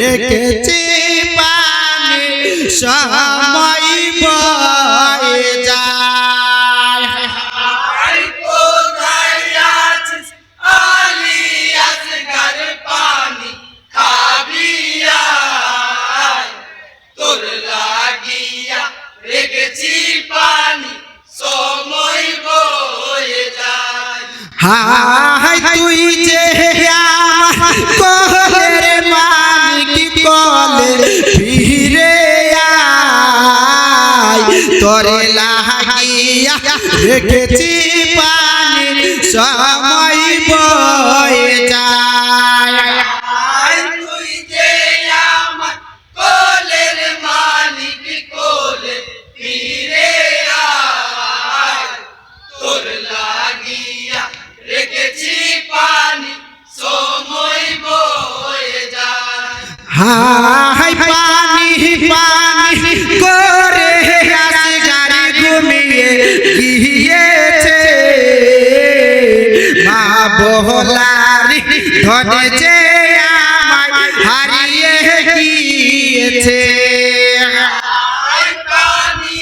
রেখেছি পানি সময় বয়ে যায়। তোর লাগিয়া রেখেছি পানি সময় বয়ে যায়। হাই তুই যে রেখেছি পানি সময় বয়ে যায়। আই বহলারি ধনে যে আমায় হারিয়ে গিয়েছে। আই পানি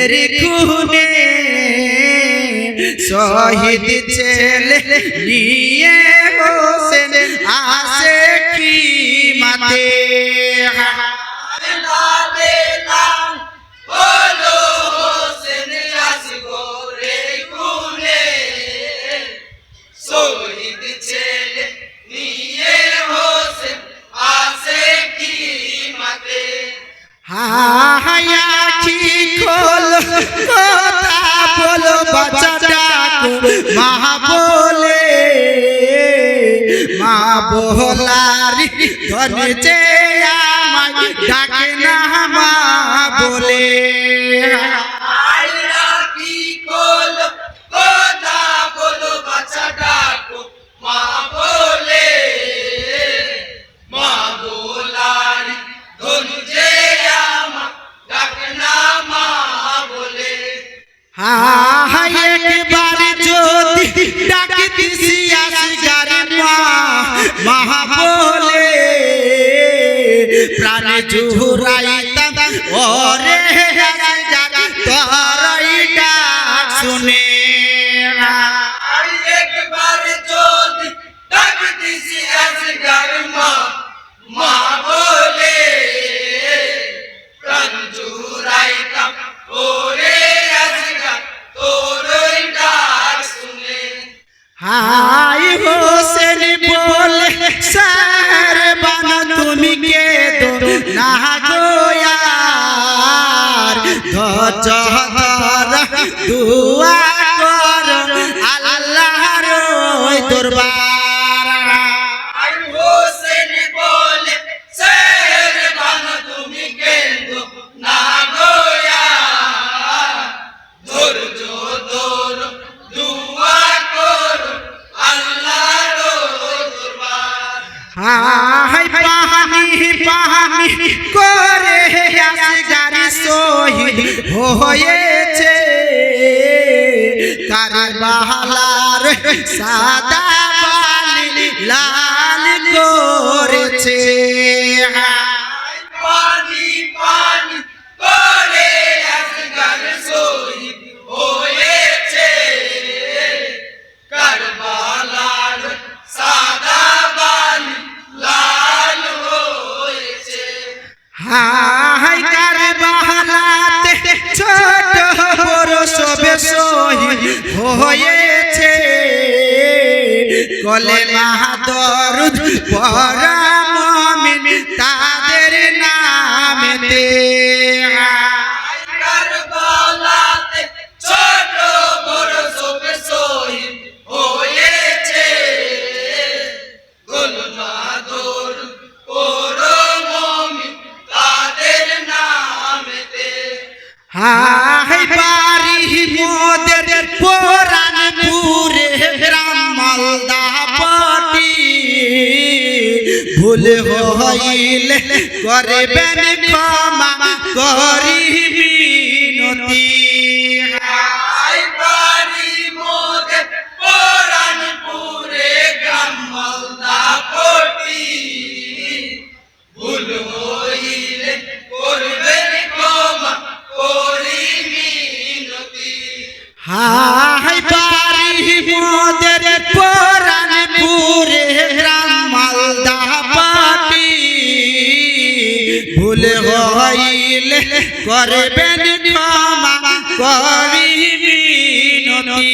আসগরে খুনে শহীদ ছেলে নিয়ে হোসেন আসে কি মাতে হায়া কি খোল কথা বলো বাচ্চা ডাকো মা বলে মা বহলারি যে আমায় ডাকে না মা বলে। হাই একবার যদি ডাকি দিছি আসগারে মা মা বলে প্রাণে জুহুরাইতাম ওরে না ধর দুয়া হয়েছে। তার বাহালার সাদা লাল করেছে হয়েছে। কলে মাহাদরুদ ওরো মমিন তাদের নামেতে। হাই ভুল হইলে করবেন ক্ষমা করি বিনতি আই বাড়ি মোদের পরানপুরে হইলে করবেন ক্ষমা করি বিনতি